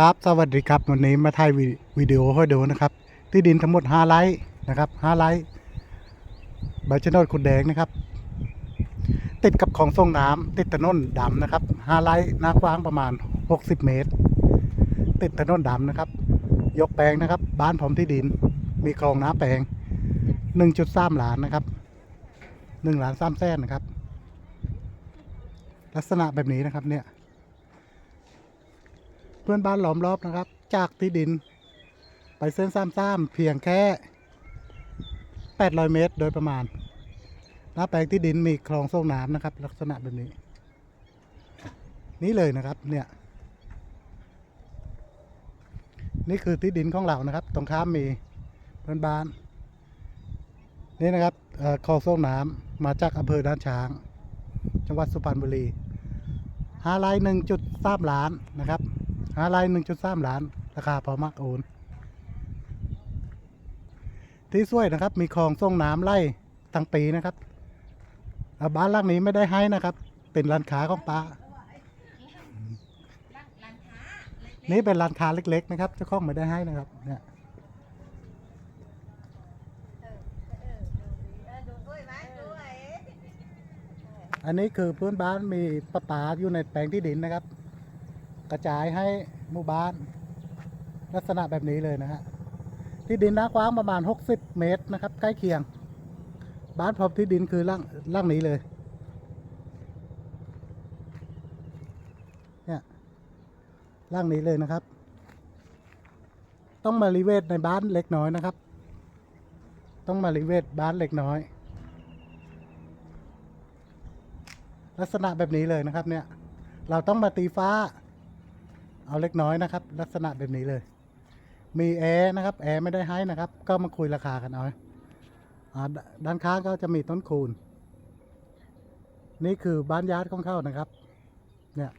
ครับสวัสดีครับวันนี้มาถ่ายวิวิดีโอให้ดูนะครับ ที่ดินทั้งหมด5ไร่นะครับ5ไร่ใบชะโนดคุณแดงนะครับ ติดกับของส่งน้ำติดถนนดำนะครับ5ไร่หน้ากว้างประมาณ 60 เมตร ติดถนนดำนะครับ ยกแปลงนะครับ บ้านพร้อมที่ดิน มีคลองน้ำแปลง 1.3ล้านนะครับ1ล้าน3แสนนะครับ ลักษณะแบบนี้นะครับเนี่ย เพื่อนบ้านล้อมรอบนะครับ จากที่ดิน ไปเส้นซ้ำๆเพียงแค่ 800 เมตรโดยประมาณหน้าแปลงที่ดินมีคลองส่งน้ำนะครับ ลักษณะแบบนี้ นี่เลยนะครับเนี่ยนี่คือที่ดินของเรานะครับ ตรงข้ามมีเพื่อนบ้าน นี่นะครับเอ่อคลองส่งน้ำมาจากอำเภอด้านช้าง จังหวัดสุพรรณบุรีห้าไร่หนึ่งจุดสามล้านนะครับ หาลายหนึ่งจุดสามล้าน ราคาพอมากโอน ที่สวยนะครับ มีคลองส่งน้ำไล่ทั้งปีนะครับบ้านหลังนี้ไม่ได้ให้นะครับ เป็นร้านค้าของป้านี่เป็นร้านค้าเล็ก ๆ นะครับเจ้าของไม่ได้ให้นะครับ เนี่ยอันนี้คือพื้นบ้านมีประปาอยู่ในแปลงที่ดินนะครับ กระจายให้หมู่บ้าน ลักษณะแบบนี้เลยนะฮะที่ดินหน้ากว้างประมาณ 60 เมตรนะครับ ใกล้เคียง บ้านพร้อมที่ดินคือล่างล่างนี้เลยเนี่ยล่างนี้เลยนะครับ ต้องมารีเวทในบ้านเล็กน้อยนะครับ ต้องมารีเวทบ้านเล็กน้อย ลักษณะแบบนี้เลยนะครับเนี่ยเราต้องมาตีฟ้า เอาเล็กน้อยนะครับ ลักษณะแบบนี้เลย มีแอร์นะครับแอร์ไม่ได้ให้นะครับ ก็มาคุยราคากันเอาอ่าดด้านข้างก็จะมีต้นคูณ นี่คือบ้านญาติของเขานะครับ เนี่ย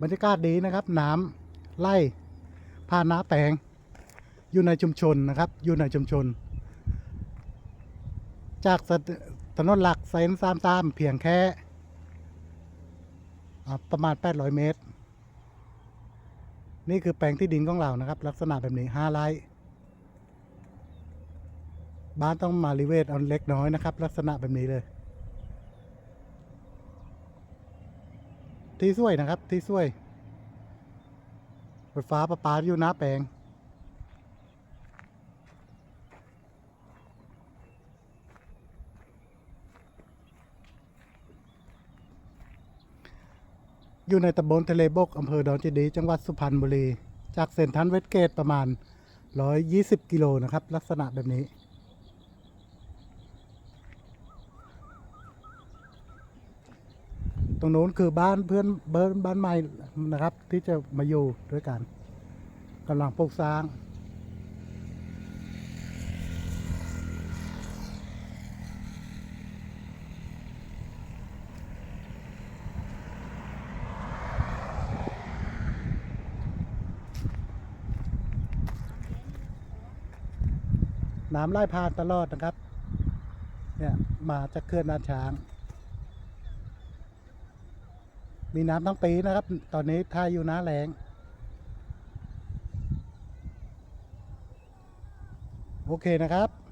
บรรยากาศดีนะครับ น้ำไล่ผ่านน้าแปลง อยู่ในชุมชนนะครับ อยู่ในชุมชน จากถนนหลักไซนซามซามเพียงแค่ประมาณ 800 เมตร นี่คือแปลงที่ดินของเรานะครับ ลักษณะแบบนี้ห้าไร่บ้านต้องมารีเวทเอาเล็กน้อยนะครับ ลักษณะแบบนี้เลย ที่สวยนะครับที่สวยไฟฟ้าประปาอยู่หน้าแปลง อยู่ในตำบลทะเลบกอำเภอดอนเจดี จังหวัดสุพรรณบุรี จากเส้นทางเวสเกตประมาณ 120 กิโลนะครับ ลักษณะแบบนี้ ตรงโน้นคือบ้านเพื่อนเบิร์นบ้านใหม่นะครับ ที่จะมาอยู่ด้วยกันกำลังปลูกสร้าง น้ำไล่ผ่านตลอดนะครับ เนี่ยมาจากเขื่อนนาช้าง มีน้ำทั้งปีนะครับ ตอนนี้ท่าอยู่น้าแรงโอเคนะครับ